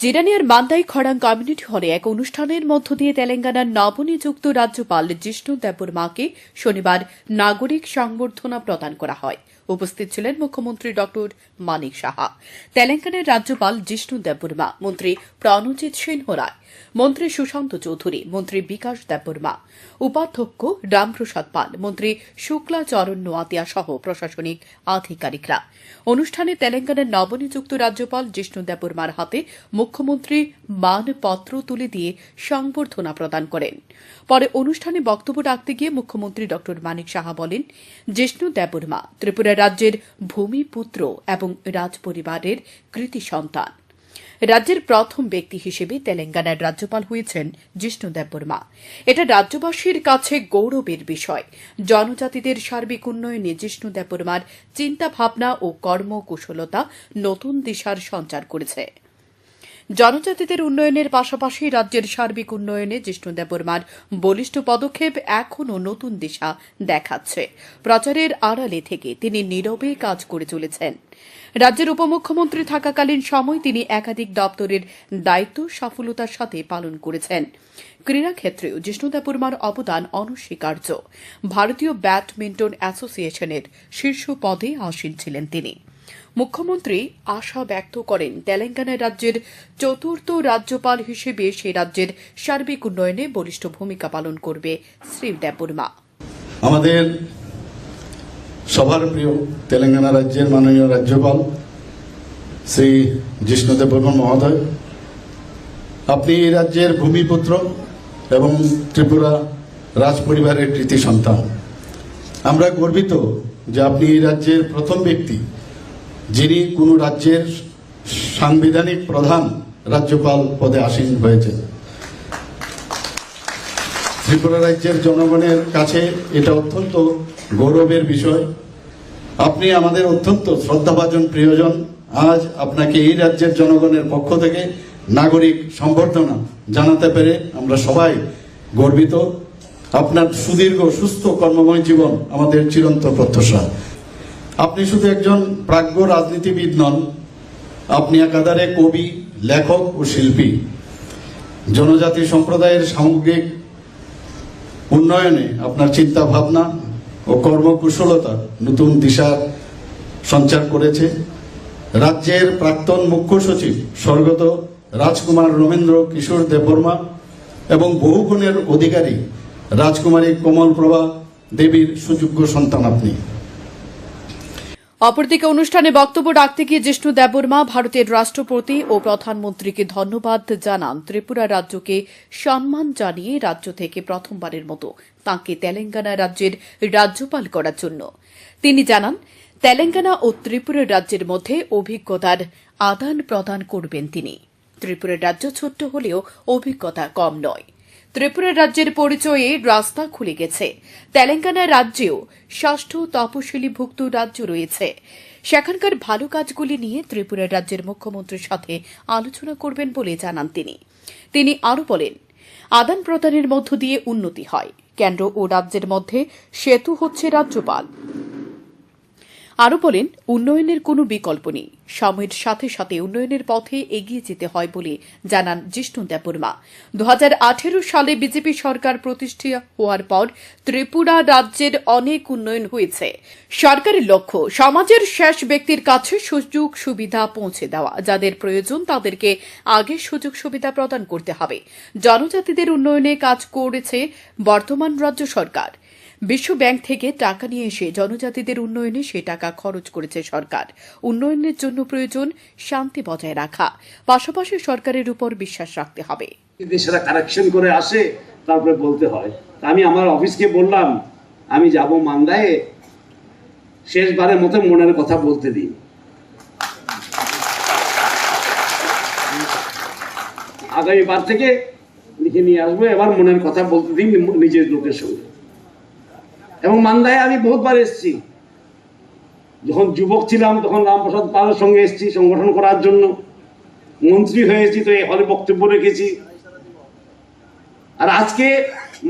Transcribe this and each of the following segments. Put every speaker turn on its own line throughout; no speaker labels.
জিরানিয়ার Mandai খড়াং community হলে এক অনুষ্ঠানের মধ্য দিয়ে তেলেঙ্গানার নবনিযুক্ত রাজ্যপাল জিষ্ণু দেববর্মাকে শনিবার নাগরিক সংবর্ধনা প্রদান করা হয়। উপস্থিত ছিলেন মুখ্যমন্ত্রী ড মানিক সাহা। তেলেঙ্গানার রাজ্যপাল জিষ্ণু দেববর্মা, মন্ত্রী প্রণজিৎ সিংহ রায়, মন্ত্রী সুশান্ত চৌধুরী, মন্ত্রী বিকাশ দেববর্মা, উপাধ্যক্ষ রামপ্রসাদ পাল, মন্ত্রী শুক্লা চরণ নোয়াতিয়া সহ প্রশাসনিক আধিকারিকরা। অনুষ্ঠানে তেলেঙ্গানার নবনিযুক্ত রাজ্যপাল জিষ্ণু দেববর্মার হাতে মুখ্যমন্ত্রী মানপত্র তুলে দিয়ে সংবর্ধনা প্রদান করেন। পরে অনুষ্ঠানে বক্তব্য রাখতে গিয়ে মুখ্যমন্ত্রী ড মানিক সাহা বলেন, জিষ্ণু দেববর্মা, ত্রিপুরা রাজ্যের ভূমিপুত্র এবং রাজপরিবারের কৃতি সন্তান। রাজ্যের প্রথম ব্যক্তি হিসেবে তেলেঙ্গানার রাজ্যপাল হয়েছেন জিষ্ণু দেববর্মা এটা রাজ্যবাসীর কাছে গৌরবের বিষয়। জনজাতিদের সার্বিক উন্নয়নে জিষ্ণু দেববর্মার চিন্তাভাবনা ও কর্মকুশলতা নতুন দিশার সঞ্চার করেছে। জনজাতিদের উন্নয়নের পাশাপাশি রাজ্যের সার্বিক উন্নয়নে জিষ্ণু দেববর্মার বলিষ্ঠ পদক্ষেপ এখনও নতুন দিশা দেখাচ্ছে। প্রচারের আড়ালে থেকে তিনি নীরবে কাজ করে চলেছেন। রাজ্যের উপমুখ্যমন্ত্রী থাকাকালীন সময় তিনি একাধিক দপ্তরের দায়িত্ব সফলতার সাথে পালন করেছেন। ক্রীড়া ক্ষেত্রেও জিষ্ণু দেববর্মার অবদান অনস্বীকার্য। ভারতীয় ব্যাডমিন্টন অ্যাসোসিয়েশনের শীর্ষ পদে আসীন ছিলেন তিনি। মুখ্যমন্ত্রী আশা ব্যক্ত করেন, তেলেঙ্গানা রাজ্যের চতুর্থ রাজ্যপাল হিসেবে সে রাজ্যের সার্বিক উন্নয়নে বলিষ্ঠ ভূমিকা পালন করবে শ্রী দেববর্মা
আমাদের সবার প্রিয় তেলেঙ্গানা রাজ্যের মাননীয় রাজ্যপাল শ্রী জিষ্ণুদেব বর্মন মহোদয়, আপনি এই রাজ্যের ভূমিপুত্র এবং ত্রিপুরা রাজ পরিবারের কৃতি সন্তান। আমরা গর্বিত যে আপনি এই রাজ্যের প্রথম ব্যক্তি যিনি কোনো রাজ্যের সাংবিধানিক প্রধান রাজ্যপাল পদে আসীন হয়েছে ত্রিপুরা রাজ্যের জনগণের কাছে এটা অত্যন্ত গৌরবের বিষয়। আপনি আমাদের অত্যন্ত শ্রদ্ধাভাজন প্রিয়জন, আজ আপনাকে এই রাজ্যের জনগণের পক্ষ থেকে নাগরিক সম্বর্ধনা জানাতে পেরে আমরা সবাই গর্বিত। আপনার সুদীর্ঘ, সুস্থ কর্মময় জীবন আমাদের চিরন্ত প্রত্যাশা। আপনি শুধু একজন প্রাজ্ঞ রাজনীতিবিদ নন, আপনি একাধারে কবি, লেখক ও শিল্পী। জনজাতি সম্প্রদায়ের সামগ্রিক উন্নয়নে আপনার চিন্তা ভাবনা ও কর্মকুশলতা নতুন দিশার সঞ্চার করেছে। রাজ্যের প্রাক্তন মুখ্য সচিব স্বর্গত রাজকুমার রবীন্দ্র কিশোর দেববর্মা এবং বহু গুণের অধিকারী রাজকুমারী কমলপ্রভা দেবীর সুযোগ্য সন্তান আপনি।
অপরদিকে অনুষ্ঠানে বক্তব্য রাখতে গিয়ে জিষ্ণু দেববর্মা ভারতের রাষ্ট্রপতি ও প্রধানমন্ত্রীকে ধন্যবাদ জানান ত্রিপুরা রাজ্যকে সম্মান জানিয়ে রাজ্য থেকে প্রথমবারের মতো তাঁকে তেলেঙ্গানা রাজ্যের রাজ্যপাল করার জন্য। তিনি জানান, তেলেঙ্গানা ও ত্রিপুরা রাজ্যের মধ্যে অভিজ্ঞতার আদান প্রদান করবেন তিনি। ত্রিপুরা রাজ্য ছোট্ট হলেও অভিজ্ঞতা কম নয়। ত্রিপুরা রাজ্যের পরিচয়ে রাস্তা খুলে গেছে। তেলেঙ্গানা রাজ্যেও ষষ্ঠ তপশিলীভুক্ত রাজ্য রয়েছে। সেখানকার ভালো কাজগুলি নিয়ে ত্রিপুরা রাজ্যের মুখ্যমন্ত্রীর সাথে আলোচনা করবেন বলে জানান তিনি। তিনি আরও বলেন, আদান প্রদানের মধ্য দিয়ে উন্নতি হয়। কেন্দ্র ও রাজ্যের মধ্যে সেতু হচ্ছে রাজ্যপাল। আরও বলেন, উন্নয়নের কোনো বিকল্প নেই। সময়ের সাথে সাথে উন্নয়নের পথে এগিয়ে যেতে হয় বলে জানান জিষ্ণু দেববর্মা। দু সালে বিজেপি সরকার প্রতিষ্ঠা হওয়ার পর ত্রিপুরা রাজ্যের অনেক উন্নয়ন হয়েছে। সরকারের লক্ষ্য, সমাজের শেষ ব্যক্তির কাছে সুযোগ সুবিধা পৌঁছে দেওয়া। যাদের প্রয়োজন, তাদেরকে আগে সুযোগ সুবিধা প্রদান করতে হবে। জনজাতিদের উন্নয়নে কাজ করেছে বর্তমান রাজ্য সরকার। বিশ্ব ব্যাংক থেকে টাকা নিয়ে এসে জনজাতিদের উন্নয়নে সে টাকা খরচ করেছে সরকার। উন্নয়নের জন্য প্রয়োজন শান্তি বজায় রাখা। পাশাপাশি সরকারের উপর বিশ্বাস রাখতে হবে।
সেটা কারেকশন করে আসে, তারপরে বলতে হয়। আমি আমার অফিসকে বললাম, আমি যাব মান্দায়, শেষবারের মতো মনের কথা বলতে দিন আগামীবার থেকে লিখে নিয়ে আসব, এবার মনের কথা বলতে দিন নিজের লোকের সঙ্গে। এবং মান্দায় আমি বহুতবার এসেছি। যখন যুবক ছিলাম, তখন রামপ্রসাদ পালের সঙ্গে এসেছি সংগঠন করার জন্য। মন্ত্রী হয়েছি তো এই হলে বক্তব্য রেখেছি। আর আজকে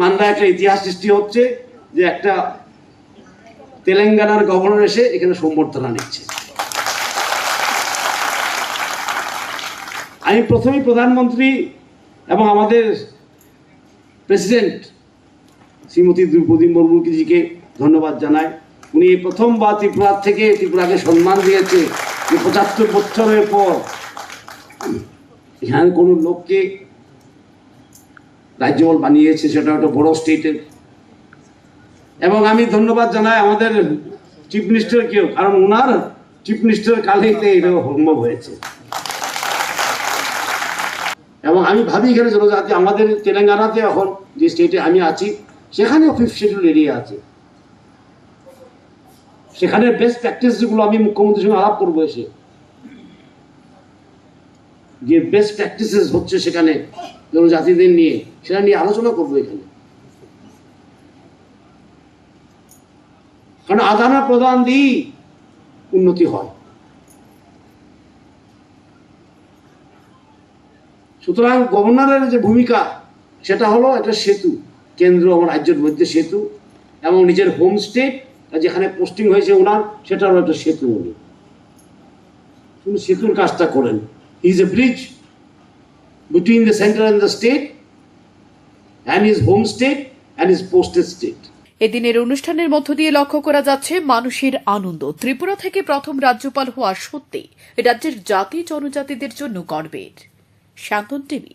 মান্দা একটা ইতিহাস সৃষ্টি হচ্ছে যে একটা তেলেঙ্গানার গভর্নর এসে এখানে সম্বর্ধনা নিচ্ছে। আমি প্রথমেই প্রধানমন্ত্রী এবং আমাদের প্রেসিডেন্ট শ্রীমতী দ্রৌপদী মুর্মুজিকে ধন্যবাদ জানাই। উনি এই প্রথমবার ত্রিপুরার থেকে ত্রিপুরাকে সম্মান দিয়েছে যে পঁচাত্তর বছরের পর এখানে কোনো লোককে রাজ্যপাল বানিয়েছে, সেটা একটা বড় স্টেটের এবং আমি ধন্যবাদ জানাই আমাদের চিফ মিনিস্টারকেও কারণ ওনার চিফ মিনিস্টার কালেইতে এটা সম্ভব হয়েছে। এবং আমি ভাবি এখানে জনজাতি, আমাদের তেলেঙ্গানাতে এখন যে স্টেটে আমি আছি সেখানেও ফিফথ শিডিউল এরিয়া আছে। সেখানে বেস্ট প্র্যাকটিস যেগুলো আমি মুখ্যমন্ত্রীর সঙ্গে আলাপ করব এসে। যে বেস্ট প্র্যাকটিসেস হচ্ছে সেখানে জনজাতিদের নিয়ে, সেটা নিয়ে আলোচনা করব এখানে। কারণ আদান প্রদান দিয়েই উন্নতি হয়। সুতরাং গভর্নরের যে ভূমিকা, সেটা হলো একটা সেতু। কেন্দ্র এবং রাজ্যের মধ্যে সেতু এবং নিজের হোম স্টেট যেখানে পোস্টিং হয়েছে ওনার, সেটারও একটা সেতু উনি। তিনি সেতুর কাজটা করেন। Is a bridge between the centre and the state and is home state and is posted state
এদিনের অনুষ্ঠানের মধ্য দিয়ে লক্ষ্য করা যাচ্ছে মানুষের আনন্দ। ত্রিপুরা থেকে প্রথম রাজ্যপাল হওয়া সত্যি রাজ্যের জাতি জনজাতিদের জন্য গর্বের। শান্তন টিভি